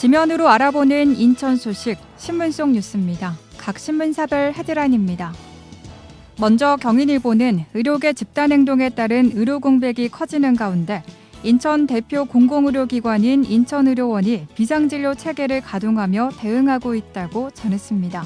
지면으로 알아보는 인천 소식 신문 속 뉴스입니다. 각 신문사별 헤드라인입니다. 먼저 경인일보는 의료계 집단 행동에 따른 의료 공백이 커지는 가운데 인천 대표 공공의료기관인 인천의료원이 비상진료 체계를 가동하며 대응하고 있다고 전했습니다.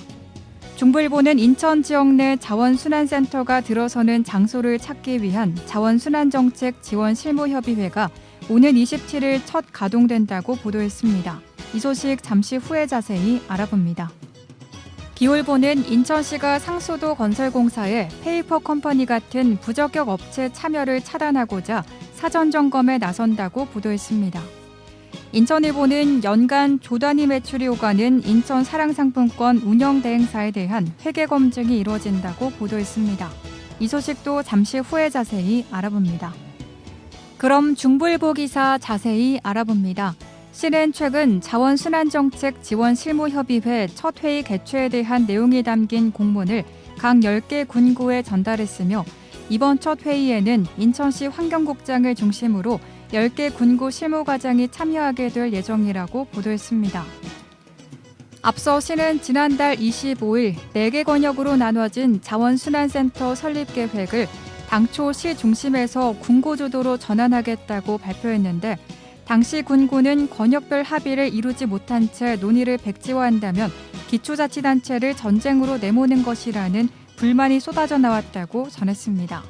중부일보는 인천 지역 내 자원순환센터가 들어서는 장소를 찾기 위한 자원순환정책 지원 실무협의회가 오는 27일 첫 가동된다고 보도했습니다. 이 소식 잠시 후에 자세히 알아봅니다. 기울보는 인천시가 상수도 건설공사에 페이퍼 컴퍼니 같은 부적격 업체 참여를 차단하고자 사전 점검에 나선다고 보도했습니다. 인천일보는 연간 조단위 매출이 오가는 인천 사랑상품권 운영 대행사에 대한 회계 검증이 이루어진다고 보도했습니다. 이 소식도 잠시 후에 자세히 알아봅니다. 그럼 중부일보 기사 자세히 알아봅니다. 시는 최근 자원순환정책 지원 실무협의회 첫 회의 개최에 대한 내용이 담긴 공문을 각 10개 군구에 전달했으며 이번 첫 회의에는 인천시 환경국장을 중심으로 10개 군구 실무과장이 참여하게 될 예정이라고 보도했습니다. 앞서 시는 지난달 25일 4개 권역으로 나눠진 자원순환센터 설립 계획을 당초 시 중심에서 군고주도로 전환하겠다고 발표했는데 당시 군구는 권역별 합의를 이루지 못한 채 논의를 백지화한다면 기초자치단체를 전쟁으로 내모는 것이라는 불만이 쏟아져 나왔다고 전했습니다.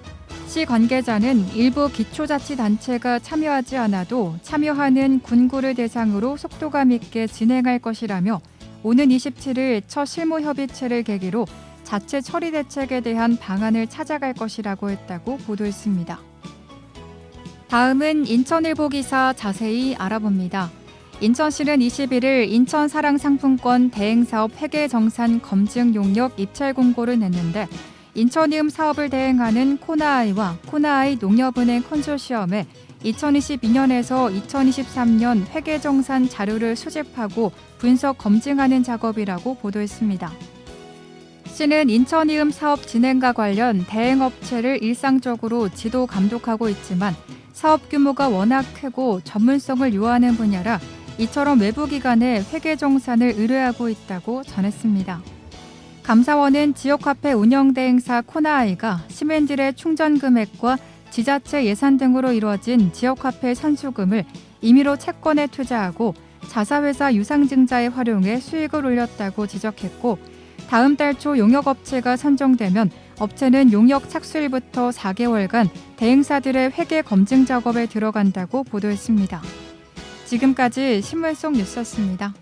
시 관계자는 일부 기초자치단체가 참여하지 않아도 참여하는 군구를 대상으로 속도감 있게 진행할 것이라며 오는 27일 첫 실무협의체를 계기로 자체 처리 대책에 대한 방안을 찾아갈 것이라고 했다고 보도했습니다. 다음은 인천일보 기사 자세히 알아봅니다. 인천시는 21일 인천 사랑 상품권 대행사업 회계 정산 검증 용역 입찰 공고를 냈는데 인천이음 사업을 대행하는 코나아이와 코나아이 농협은행 컨소시엄에 2022년에서 2023년 회계 정산 자료를 수집하고 분석 검증하는 작업이라고 보도했습니다. 시는 인천이음 사업 진행과 관련 대행업체를 일상적으로 지도 감독하고 있지만 사업 규모가 워낙 크고 전문성을 요하는 분야라 이처럼 외부 기관에 회계 정산을 의뢰하고 있다고 전했습니다. 감사원은 지역화폐 운영 대행사 코나아이가 시민들의 충전 금액과 지자체 예산 등으로 이루어진 지역화폐 선수금을 임의로 채권에 투자하고 자사회사 유상증자에 활용해 수익을 올렸다고 지적했고 다음 달 초 용역 업체가 선정되면 업체는 용역 착수일부터 4개월간 대행사들의 회계 검증 작업에 들어간다고 보도했습니다. 지금까지 신문 속 뉴스였습니다.